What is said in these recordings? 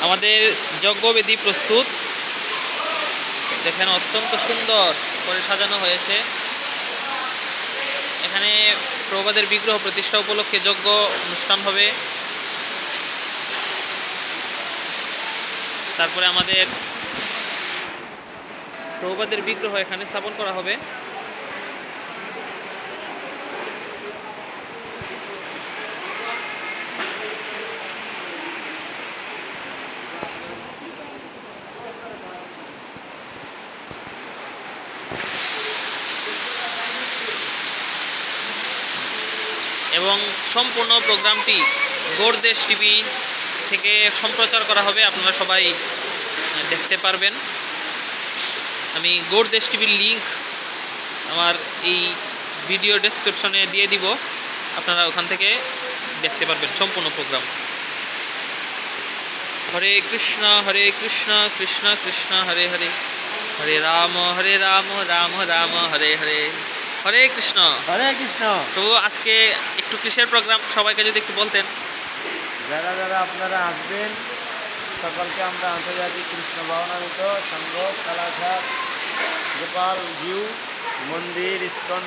আমাদের যজ্ঞবেদী প্রস্তুত। দেখেন অত্যন্ত সুন্দর করে সাজানো হয়েছে। এখানে প্রবাদের বিগ্রহ প্রতিষ্ঠা উপলক্ষে যজ্ঞ অনুষ্ঠান হবে। তারপরে আমাদের প্রবাদের বিগ্রহ এখানে স্থাপন করা হবে। এবং সম্পূর্ণ প্রোগ্রামটি গোরদেশ টিভি থেকে সম্প্রচার করা হবে। আপনারা সবাই দেখতে পারবেন। আমি গোরদেশ টিভির লিঙ্ক আমার এই ভিডিও ডেসক্রিপশনে দিয়ে দিব। আপনারা ওখান থেকে দেখতে পারবেন সম্পূর্ণ প্রোগ্রাম। হরে কৃষ্ণ হরে কৃষ্ণ কৃষ্ণ কৃষ্ণ, হরে হরে। হরে রাম হরে রাম রাম রাম, হরে হরে। হরে কৃষ্ণ। হরে কৃষ্ণ। তো আজকে একটু কিসের প্রোগ্রাম সবাইকে যদি একটু বলতেন। যারা যারা আপনারা আসবেন সকলকে আমরা আন্তর্জাতিক কৃষ্ণ ভাবনামিত সংঘ কালাঘাট গোপাল জিউ মন্দির ইস্কন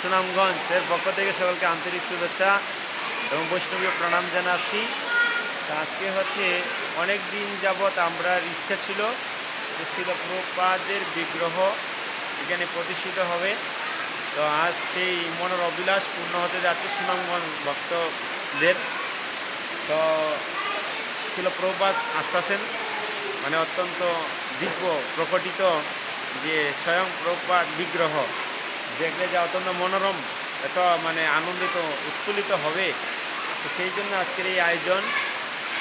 সুনামগঞ্জ এর পক্ষ থেকে সকলকে আন্তরিক শুভেচ্ছা এবং বৈষ্ণবীয় প্রণাম জানাচ্ছি। আজকে হচ্ছে অনেক দিন যাবৎ আমরা ইচ্ছা ছিল যে শিল প্রপাদের বিগ্রহ এখানে প্রতিষ্ঠিত হবে। তো আজ সেই মনের অবিলাস পূর্ণ হতে যাচ্ছে সুনামগঞ্জ ভক্তদের। তো ছিল প্রপাত আসতেছেন মানে অত্যন্ত দিব্য, প্রকটিত যে স্বয়ং প্রপাত বিগ্রহ। দেখলে যে অত্যন্ত মনোরম, এত মানে আনন্দিত, উৎফুল্লিত হবে। তো সেই জন্য আজকের এই আয়োজন।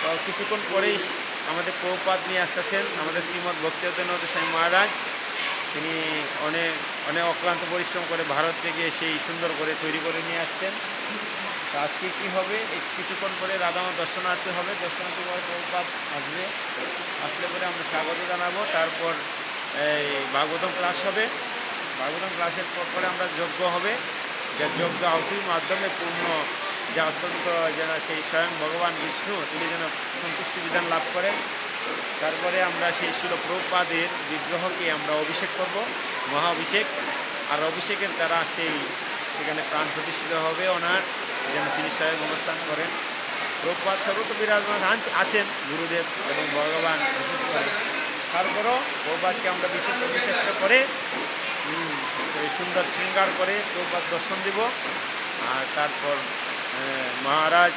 তো কিছুক্ষণ পরেই আমাদের প্রপাত নিয়ে আসতেছেন আমাদের শ্রীমৎ ভক্তিরতনদ স্বামী মহারাজ। তিনি অনেক অনেক অক্লান্ত পরিশ্রম করে ভারত থেকে সেই সুন্দর করে তৈরি করে নিয়ে আসছেন। তো আজকে কি হবে? কিছুক্ষণ পরে রাধামা দর্শনার্থী হবে। দর্শনার্থী পরে প্রভুপাত আসবে। আসলে পরে আমরা স্বাগত জানাব। তারপর এই ভাগবতম ক্লাস হবে। ভাগবতম ক্লাসের পর পরে আমরা যজ্ঞ হবে। যে যজ্ঞ আহুতির মাধ্যমে পূর্ণ যা অত্যন্ত যেন সেই স্বয়ং ভগবান বিষ্ণু, তিনি যেন সন্তুষ্টি বিধান লাভ করেন। তারপরে আমরা সেই শিল প্রভুপাদের বিগ্রহকে আমরা অভিষেক করব মহা অভিষেক আর অভিষেকের দ্বারা সেই সেখানে প্রাণ প্রতিষ্ঠিত হবে ওনার, যেন তিনি স্বয়ং অবস্থান করেন। প্রভুপাত সর্বত বিরাজমান আছ- আছেন গুরুদেব এবং ভগবান তারপরও প্রভুপাতকে আমরা বিশেষ অভিষেক করে সুন্দর শৃঙ্গার করে প্রভুপাত দর্শন দিব। আর তারপর মহারাজ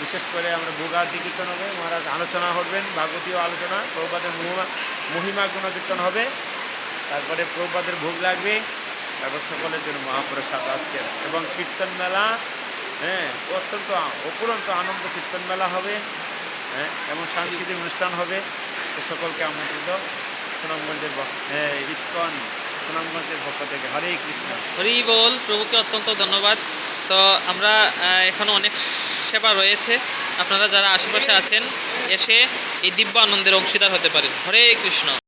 বিশেষ করে আমরা ভোগার্থী কীর্তন হবে মহারাজ আলোচনা করবেন ভাগবতীয় আলোচনা প্রভুপাদের মহিমা মহিমা গুণ কীর্তন হবে তারপরে প্রভুপাদের ভোগ লাগবে তারপর সকলের জন্য মহাপ্রসাদ আজকের এবং কীর্তন মেলা হ্যাঁ অত্যন্ত অপুরন্ত আনন্দ কীর্তন মেলা হবে হ্যাঁ এবং সাংস্কৃতিক অনুষ্ঠান হবে সকলকে আমন্ত্রিত। সুনামগঞ্জের হ্যাঁ, ইস্কন সুনামগঞ্জের পক্ষ থেকে হরে কৃষ্ণ। হরি বল প্রভুকে অত্যন্ত ধন্যবাদ। তো আমরা এখনও অনেক সেবা রয়েছে। আপনারা যারা আশেপাশে আছেন, এসে এই দিব্য আনন্দের অংশীদার হতে পারেন। হরে কৃষ্ণ।